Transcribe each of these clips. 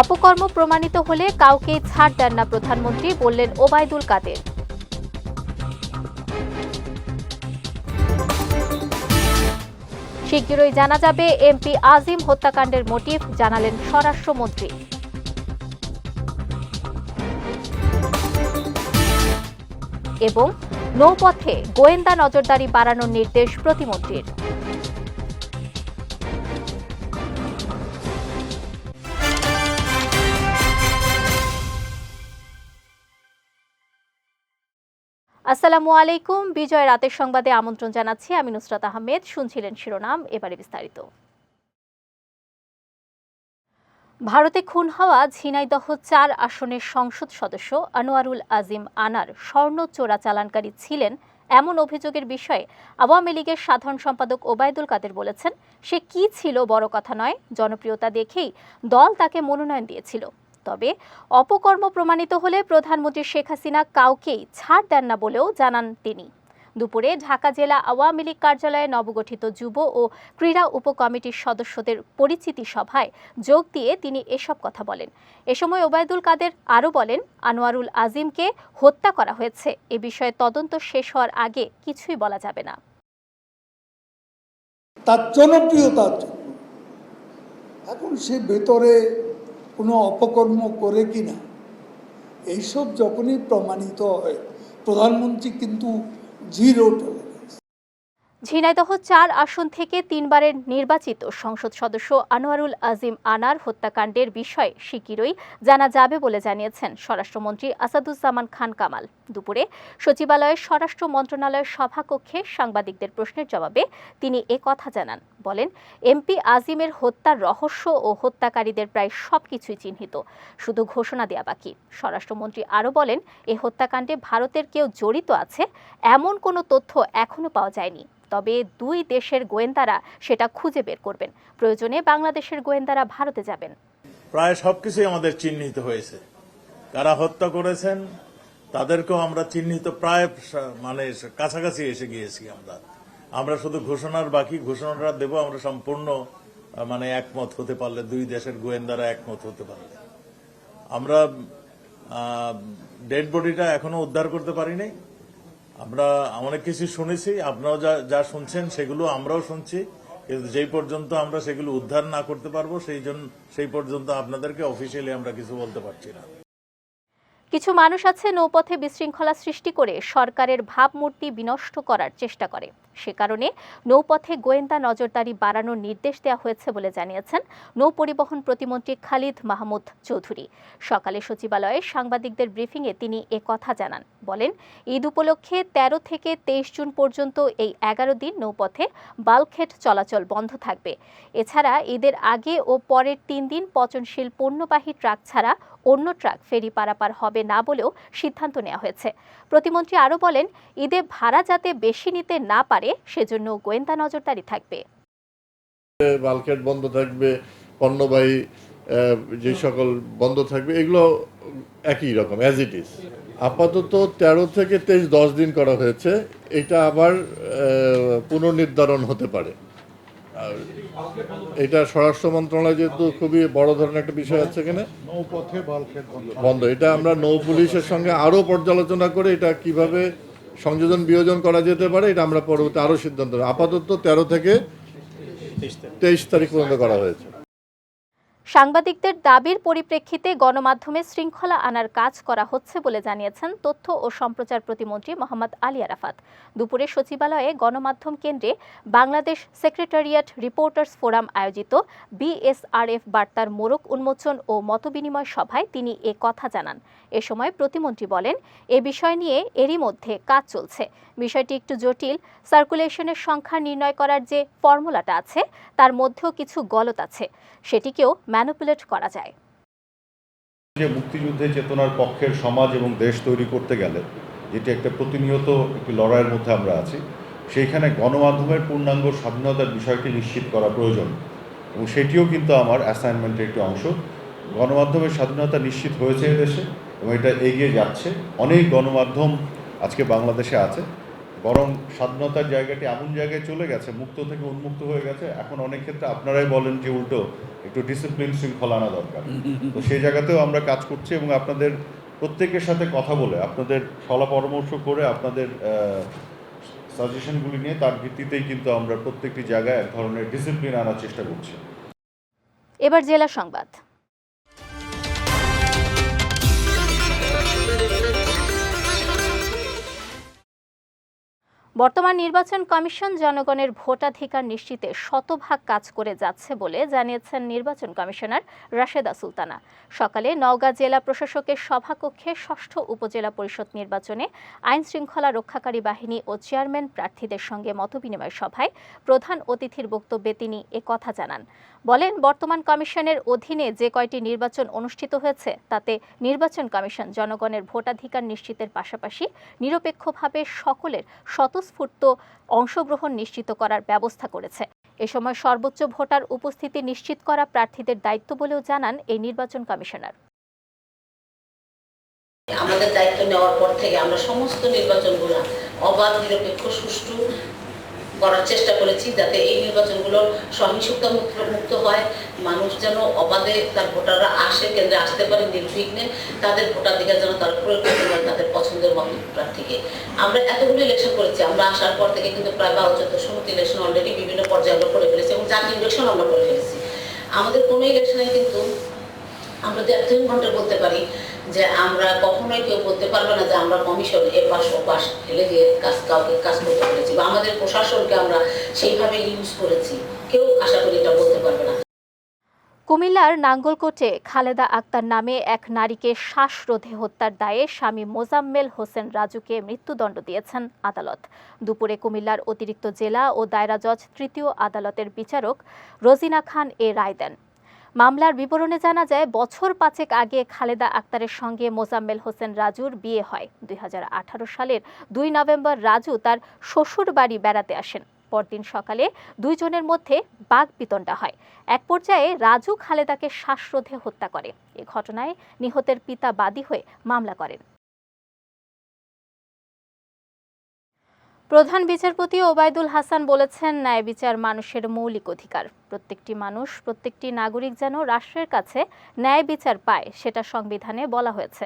অপকর্ম প্রমাণিত হলে কাউকে ছাড় দেন না প্রধানমন্ত্রী, বললেন ওবায়দুল কাদের। শিগগিরই জানা যাবে এমপি আজিম হত্যাকাণ্ডের মোটিভ, জানালেন স্বরাষ্ট্রমন্ত্রী। এবং নৌপথে গোয়েন্দা নজরদারি বাড়ানোর নির্দেশ প্রতিমন্ত্রীর। আসসালামু আলাইকুম। বিজয় রাতের সংবাদে আমন্ত্রণ জানাচ্ছি। আমি নুসরাত আহমেদ। শুনছিলেন শিরোনাম। এবারে বিস্তারিত। ভারতে খুন হওয়া ঝিনাইদহ চার আসনের সংসদ সদস্য আনোয়ারুল আজিম আনার স্বর্ণ চোরা চালানকারী ছিলেন এমন অভিযোগের বিষয়ে আওয়ামী লীগের সাধারণ সম্পাদক ওবায়দুল কাদের বলেছেন, সে কি ছিল বড় কথা নয়। জনপ্রিয়তা দেখেই দল তাকে মনোনয়ন দিয়েছিল। তবে অপকর্ম প্রমাণিত হলে প্রধানমন্ত্রী শেখ হাসিনা কাউকেই ছাড় দেন না বলেও জানান তিনি। দুপুরে ঢাকা জেলা আওয়ামী লীগ কার্যালয়ে নবগঠিত যুব ও ক্রীড়া উপকমিটির সদস্যদের পরিচিতি সভায় যোগ দিয়ে তিনি এসব কথা বলেন। এ সময় ওবায়দুল কাদের আরও বলেন, আনোয়ারুল আজিমকে হত্যা করা হয়েছে, এ বিষয়ে তদন্ত শেষ হওয়ার আগে কিছুই বলা যাবে না। তার জনপ্রিয়তার জন্য এখন সে ভেতরে কোনো অপকর্ম করে কি না এইসব যখনই প্রমাণিত হয় প্রধানমন্ত্রী কিন্তু জিরো ঝিনাইদহ চার আসন থেকে তিনবারের নির্বাচিত সংসদ সদস্য আনোয়ারুল আজিম আনার হত্যাকাণ্ডের বিষয়ে শিগগিরই জানা যাবে বলে জানিয়েছেন স্বরাষ্ট্রমন্ত্রী আসাদুজ্জামান খান কামাল। দুপুরে সচিবালয়ের স্বরাষ্ট্র মন্ত্রণালয়ের সভাকক্ষে সাংবাদিকদের প্রশ্নের জবাবে তিনি এ কথা জানান। বলেন, এমপি আজিমের হত্যার রহস্য ও হত্যাকারীদের প্রায় সবকিছুই চিহ্নিত। শুধু ঘোষণা দেয়া বাকি। স্বরাষ্ট্রমন্ত্রী আরও বলেন, এ হত্যাকাণ্ডে ভারতের কেউ জড়িত আছে, এমন কোনো তথ্য এখনও পাওয়া যায়নি। তবে দুই দেশের গোয়েন্দারা সেটা খুঁজে বের করবেন। প্রয়োজনে বাংলাদেশের গোয়েন্দারা ভারতে যাবেন। প্রায় সবকিছুই আমাদের চিহ্নিত হয়েছে। কারা হত্যা করেছেন, তাদেরকেও আমরা চিহ্নিত প্রায় মানে কাছাকাছি এসে গিয়েছি আমরা। আমরা শুধু ঘোষণার বাকি, ঘোষণাটা দেব, আমরা সম্পূর্ণ মানে একমত হতে পারলে, দুই দেশের গোয়েন্দারা একমত হতে পারলে। আমরা ডেড বডিটা এখনও উদ্ধার করতে পারিনি। আমরা অনেক কিছু শুনেছি, আপনারাও যা যা শুনছেন সেগুলো আমরাও শুনছি, কিন্তু যেই পর্যন্ত আমরা সেগুলো উদ্ধার না করতে পারব, সেই জন্য সেই পর্যন্ত আপনাদেরকে অফিসিয়ালি আমরা কিছু বলতে পারছি না। কিছু মানুষ আছে নৌপথে বিশৃঙ্খলা সৃষ্টি করে সরকারের ভাবমূর্তি বিনষ্ট করার চেষ্টা করে। সে কারণে নৌপথে গোয়েন্দা নজরদারি বাড়ানোর নির্দেশ দেওয়া হয়েছে বলে জানিয়েছেন নৌ পরিবহন প্রতিমন্ত্রী খালিদ মাহমুদ চৌধুরী। সকালে সচিবালয়ে সাংবাদিকদের ব্রিফিংয়ে তিনি এ কথা জানান। বলেন, ঈদ উপলক্ষে ১৩ থেকে তেইশ জুন পর্যন্ত এই এগারো দিন নৌপথে বাল্কহেড চলাচল বন্ধ থাকবে। এছাড়া ঈদের আগে ও পরের তিন দিন পচনশীল পণ্যবাহী ট্রাক ছাড়া অন্য ট্রাক ফেরি পারাপার হবে না বলেও সিদ্ধান্ত নেওয়া হয়েছে। প্রতিমন্ত্রী আরও বলেন, ঈদে ভাড়া যাতে বেশি নিতে না পারে, সেজন্য গোয়েন্দা নজরদারি থাকবে। বালকেট বন্ধ থাকবে, পণ্যবাহী যে সকল বন্ধ থাকবে, এগুলো একই রকম অ্যাজ ইট ইজ আপাতত তেরো থেকে তেইশ, দশ দিন করা হয়েছে, এটা আবার পুনর্নির্ধারণ হতে পারে। এটা স্বরাষ্ট্র মন্ত্রণালয় যেহেতু খুবই বড় ধরনের একটা বিষয় আছে এখানে। নৌপথে বন্ধ। এটা আমরা নৌ পুলিশের সঙ্গে আরও পর্যালোচনা করে এটা কীভাবে সংযোজন বিয়োজন করা যেতে পারে এটা আমরা পরবর্তী আরও সিদ্ধান্ত। আপাতত তেরো থেকে তেইশ তারিখ পর্যন্ত করা হয়েছে। সাংবাদিকদের দাবির পরিপ্রেক্ষিতে গণমাধ্যমে শৃঙ্খলা আনার কাজ করা হচ্ছে বলে জানিয়েছেন তথ্য ও সম্প্রচার প্রতিমন্ত্রী মোহাম্মদ আলী আরাফাত। দুপুরে সচিবালয়ে গণমাধ্যম কেন্দ্রে বাংলাদেশ সেক্রেটারিয়েট রিপোর্টার্স ফোরাম আয়োজিত বিএসআরএফ বার্তার মোড়ক উন্মোচন ও মতবিনিময় সভায় তিনি এ কথা জানান। এ সময় প্রতিমন্ত্রী বলেন, এ বিষয় নিয়ে এরই মধ্যে কাজ চলছে। বিষয়টি একটু জটিল। সার্কুলেশনের সংখ্যা নির্ণয় করার যে ফর্মুলাটা আছে, তার মধ্যেও কিছু গলত আছে। সেটিকেও ম্যানুপুলেট করা যায়। যে মুক্তিযুদ্ধের চেতনার পক্ষের সমাজ এবং দেশ তৈরি করতে গেলে, যেটি একটা প্রতিনিয়ত একটি লড়াইয়ের মধ্যে আমরা আছি, সেইখানে গণমাধ্যমের পূর্ণাঙ্গ স্বাধীনতার বিষয়টি নিশ্চিত করা প্রয়োজন। এবং সেটিও কিন্তু আমার অ্যাসাইনমেন্টের একটি অংশ। গণমাধ্যমের স্বাধীনতা নিশ্চিত হয়েছে এদেশে এবং এটা এগিয়ে যাচ্ছে। অনেক গণমাধ্যম আজকে বাংলাদেশে আছে। বরং স্বাধীনতার জায়গাটি এমন জায়গায় চলে গেছে, মুক্ত থেকে উন্মুক্ত হয়ে গেছে, এখন অনেক ক্ষেত্রে আপনারাই বলেন যে উল্টো একটু ডিসিপ্লিন শৃঙ্খলা আনা দরকার। তো সেই জায়গাতেও আমরা কাজ করছি এবং আপনাদের প্রত্যেকের সাথে কথা বলে, আপনাদের সলা পরামর্শ করে, আপনাদের সাজেশনগুলি নিয়ে তার ভিত্তিতেই কিন্তু আমরা প্রত্যেকটি জায়গায় এক ধরনের ডিসিপ্লিন আনার চেষ্টা করছি। এবার জেলা সংবাদ। বর্তমান নির্বাচন কমিশন জনগণের ভোটাধিকার নিশ্চিতে শতভাগ কাজ করে যাচ্ছে বলে জানিয়েছেন নির্বাচন কমিশনার রাশেদা সুলতানা। সকালে নওগাঁ জেলা প্রশাসকের সভাকক্ষে ষষ্ঠ উপজেলা পরিষদ নির্বাচনে আইন শৃঙ্খলা রক্ষাকারী বাহিনী ও চেয়ারম্যান প্রার্থীদের সঙ্গে মতবিনিময় সভায় প্রধান অতিথির বক্তব্যে তিনি কথা জানান। বলেন, বর্তমান কমিশনের অধীনে যে কয়টি নির্বাচন অনুষ্ঠিত হয়েছে, তাতে নির্বাচন কমিশন জনগণের ভোটাধিকার নিশ্চিতের পাশাপাশি নিরপেক্ষভাবে সকলের স্বতঃস্ফূর্ত অংশগ্রহণ নিশ্চিত করার ব্যবস্থা করেছে। এ সময় সর্বোচ্চ ভোটার উপস্থিতি নিশ্চিত করা প্রার্থীদের দায়িত্ব বলেও জানান এই নির্বাচন কমিশনার। আমাদের দায়িত্ব নেওয়ার পর থেকে আমরা সমস্ত নির্বাচনগুলো অবাধ, নিরপেক্ষ, সুষ্ঠু করার চেষ্টা করেছি যাতে এই নির্বাচনগুলো সহিংসতা মুক্ত হয়। মানুষ যেন অবাধে তার ভোটাররা আসে, কেন্দ্রে আসতে পারে, নির্বিঘ্নে তাদের ভোটাধিকার যেন তার প্রয়োগ করতে পারে তাদের পছন্দের মতো প্রার্থীকে। আমরা এতগুলো ইলেকশন করেছি, আমরা আসার পর থেকে কিন্তু প্রায় বারো চোদ্দ ষোলোটি ইলেকশন অলরেডি বিভিন্ন পর্যায়ে আমরা করে ফেলেছি এবং জাতীয় ইলেকশন আমরা করে ফেলেছি। আমাদের কোনো ইলেকশনে কিন্তু আমরা যে একজন ঘণ্টা বলতে পারি যে আমরা কখনোই কেউ বলতে পারবে না যে আমরা কমিশন এ পাশ ও পাশ ফেলে দিয়ে কাজ কাউকে কাজ করতে পেরেছি বা আমাদের প্রশাসনকে আমরা সেইভাবে ইউজ করেছি। কেউ আশা করি এটা বলতে পারবে না। কুমিল্লার নাঙ্গলকোটে খালেদা আক্তার নামে এক নারীকে শ্বাসরোধে হত্যার দায়ে স্বামী মোজাম্মেল হোসেন রাজুকে মৃত্যুদণ্ড দিয়েছেন আদালত। দুপুরে কুমিল্লার অতিরিক্ত জেলা ও দায়রা জজ তৃতীয় আদালতের বিচারক রোজিনা খান এ রায় দেন। মামলার বিবরণে জানা যায়, বছর পাঁচেক আগে খালেদা আক্তারের সঙ্গে মোজাম্মেল হোসেন রাজুর বিয়ে হয়। দুই হাজার আঠারো সালের দুই নভেম্বর রাজু তার শ্বশুর বাড়ি বেড়াতে আসেন। পরদিন সকালে দুইজনের মধ্যে বাঘ বিতণ্ডা হয়। এক পর্যায়ে রাজু খালেদাকে শ্বাসরোধে হত্যা করে। এ ঘটনায় নিহতের পিতা বাদী হয়ে মামলা করেন। প্রধান বিচারপতি ওবায়দুল হাসান বলেছেন, ন্যায় বিচার মানুষের মৌলিক অধিকার। প্রত্যেকটি মানুষ, প্রত্যেকটি নাগরিক যেন রাষ্ট্রের কাছে ন্যায় বিচার পায়, সেটা সংবিধানে বলা হয়েছে।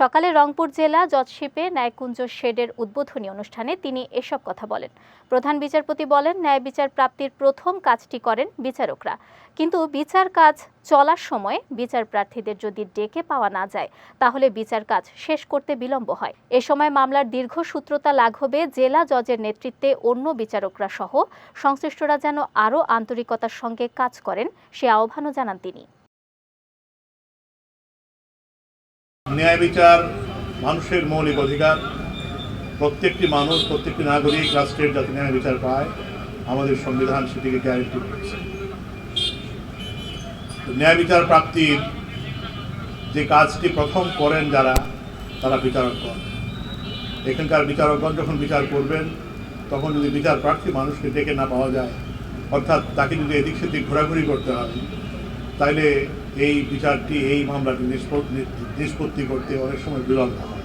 সকালে রংপুর জেলা জজশিপে ন্যায়কুঞ্জ শেডের উদ্বোধনী অনুষ্ঠানে তিনি এসব কথা বলেন। প্রধান বিচারপতি বলেন, ন্যায় বিচার প্রাপ্তির প্রথম কাজটি করেন বিচারকরা। কিন্তু বিচার কাজ চলার সময় বিচার প্রার্থীদের যদি ডেকে পাওয়া না যায়, তাহলে বিচার কাজ শেষ করতে বিলম্ব হয়। এ সময় মামলার দীর্ঘসূত্রতা লাঘবে জেলা জজের নেতৃত্বে অন্য বিচারকরা সহ সংশ্লিষ্টরা যেন আরও আন্তরিকতার সঙ্গে কাজ করেন, সে আহ্বানও জানান তিনি। ন্যায় বিচার মানুষের মৌলিক অধিকার প্রত্যেকটি মানুষ, প্রত্যেকটি নাগরিক রাষ্ট্রের যাতে ন্যায় বিচার পায়, আমাদের সংবিধান সেটিকে গ্যারেন্টি করেছে। ন্যায় বিচার প্রাপ্তির যে কাজটি প্রথম করেন যারা, তারা বিচারকগণ। এখানকার বিচারকগণ যখন বিচার করবেন, তখন যদি বিচার প্রার্থী মানুষকে ডেকে না পাওয়া যায়, অর্থাৎ তাকে যদি এদিক সেদিক ঘোরাঘুরি করতে হয়, তাইলে এই বিচারটি, এই মামলাটি নিষ্পত্তি করতে অনেক সময় বিলম্ব হয়।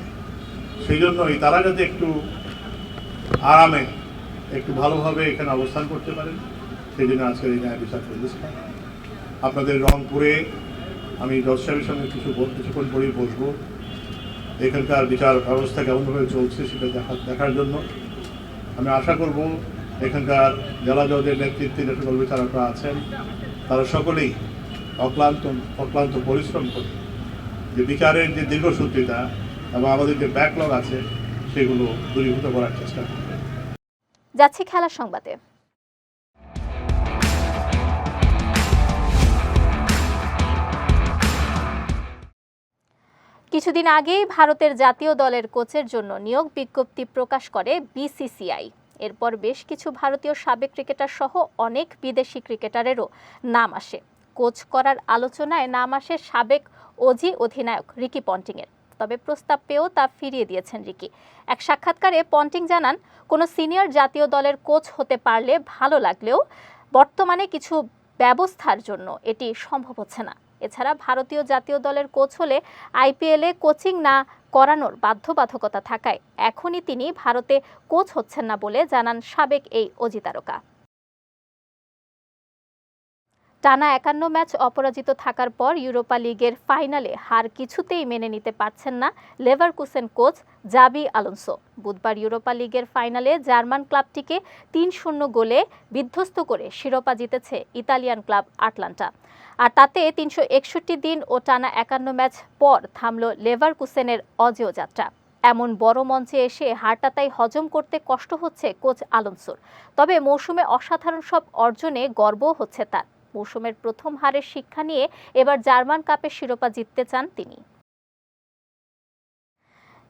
সেই জন্যই তারা যাতে একটু আরামে, একটু ভালোভাবে এখানে অবস্থান করতে পারেন। সেই জন্য আজকের এই ন্যায় বিচার প্রতিষ্ঠান। আপনাদের রংপুরে আমি সাহেবের সঙ্গে কিছু কিছুক্ষণ পরেই বসবো। এখানকার বিচার ব্যবস্থা কেমনভাবে চলছে সেটা দেখা, দেখার জন্য। আমি আশা করব এখানকার জেলা জজের নেতৃত্বে যে সকল বিচারকরা আছেন, তারা সকলেই অক্লান্ত অক্লান্ত পরিশ্রম করে যে বিচারের যে দীর্ঘসূত্রিতা এবং আমাদের যে ব্যাকলগ আছে, সেগুলো দূরীভূত করার চেষ্টা করবে। যাচ্ছি খেলার সংবাদে। কিছুদিন আগেই ভারতের জাতীয় দলের কোচের জন্য নিয়োগ বিজ্ঞপ্তি প্রকাশ করে বিসিসিআই। এরপর বেশ কিছু ভারতীয় সাবেক ক্রিকেটার সহ অনেক বিদেশি ক্রিকেটারেরও নাম আসে। কোচ করার আলোচনায় নাম আসে সাবেক অজি অধিনায়ক রিকি পন্টিংয়ের। তবে প্রস্তাব পেয়েও তা ফিরিয়ে দিয়েছেন রিকি। এক সাক্ষাৎকারে পন্টিং জানান, কোনো সিনিয়র জাতীয় দলের কোচ হতে পারলে ভালো লাগলেও বর্তমানে কিছু ব্যবস্থার জন্য এটি সম্ভব হচ্ছে না। এছাড়া ভারতীয় জাতীয় দলের কোচ হলে আইপিএলে কোচিং না করানোর বাধ্যবাধকতা থাকায় এখনই তিনি ভারতে কোচ হচ্ছেন না বলে জানান সাবেক এই অজিতারকা। টানা একান্ন ম্যাচ অপরাজিত থাকার পর ইউরোপা লিগের ফাইনালে হার কিছুতেই মেনে নিতে পারছেন না লেভারকুসেন কোচ জাবি আলোনসো। বুধবার ইউরোপা লিগের ফাইনালে জার্মান ক্লাবটিকে তিন শূন্য গোলে বিধ্বস্ত করে শিরোপা জিতেছে ইতালিয়ান ক্লাব আটলান্টা। আর তাতে তিনশো একষট্টি দিন ও টানা একান্ন ম্যাচ পর থামল লেভারকুসেনের অজেয় যাত্রা। এমন বড় মঞ্চে এসে হারটা তাই হজম করতে কষ্ট হচ্ছে কোচ আলোনসোর। তবে মৌসুমে অসাধারণ সব অর্জনে গর্বও হচ্ছে তার। মৌসুমের প্রথম হারের শিক্ষা নিয়ে এবার জার্মান কাপের শিরোপা জিততে চান তিনি।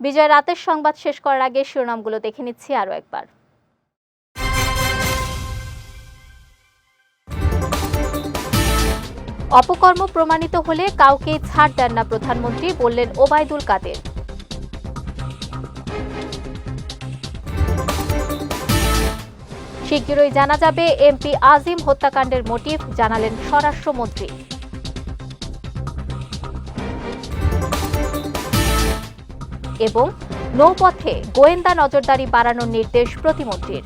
বিজয় রাতের সংবাদ শেষ করার আগে শিরোনামগুলো দেখে নিচ্ছি আরও একবার। অপকর্ম প্রমাণিত হলে কাউকেই ছাড় দেন না প্রধানমন্ত্রী, বললেন ওবায়দুল কাদের। শিগগিরই জানা যাবে এমপি আজিম হত্যাকাণ্ডের মোটিভ, জানালেন স্বরাষ্ট্রমন্ত্রী। এবং নৌপথে গোয়েন্দা নজরদারি বাড়ানোর নির্দেশ প্রতিমন্ত্রীর।